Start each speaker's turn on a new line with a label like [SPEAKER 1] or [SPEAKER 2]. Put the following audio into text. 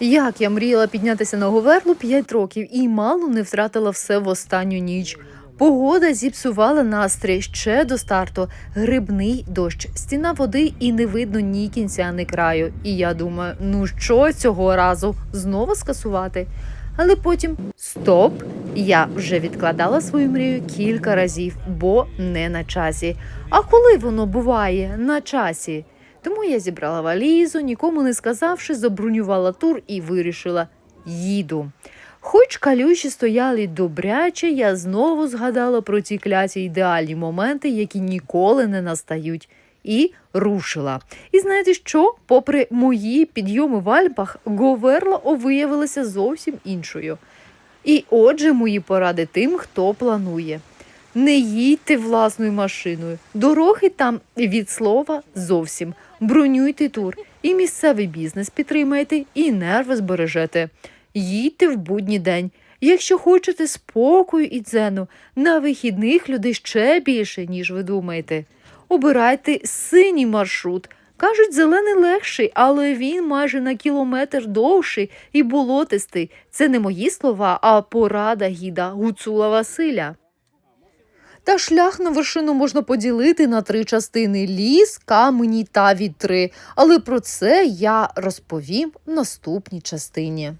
[SPEAKER 1] Як я мріяла піднятися на Говерлу 5 років і мало не втратила все в останню ніч. Погода зіпсувала настрій ще до старту. Грибний дощ, стіна води і не видно ні кінця, ні краю. І я думаю, ну що цього разу знову скасувати? Але потім стоп. Я вже відкладала свою мрію кілька разів, бо не на часі. А коли воно буває на часі? Тому я зібрала валізу, нікому не сказавши, забронювала тур і вирішила їду. Хоч калюші стояли добряче, я знову згадала про ті кляті ідеальні моменти, які ніколи не настають, і рушила. І знаєте що? Попри мої підйоми в Альпах, Говерла виявилася зовсім іншою. І отже, мої поради тим, хто планує. Не їдьте власною машиною. Дороги там від слова зовсім. Бронюйте тур, і місцевий бізнес підтримайте, і нерви збережете. Їдьте в будній день. Якщо хочете спокою і дзену, на вихідних людей ще більше, ніж ви думаєте. Обирайте синій маршрут. Кажуть, зелений легший, але він майже на кілометр довший і болотистий. Це не мої слова, а порада гіда Гуцула Василя. Та шлях на вершину можна поділити на три частини: ліс, камені та вітри. Але про це я розповім в наступній частині.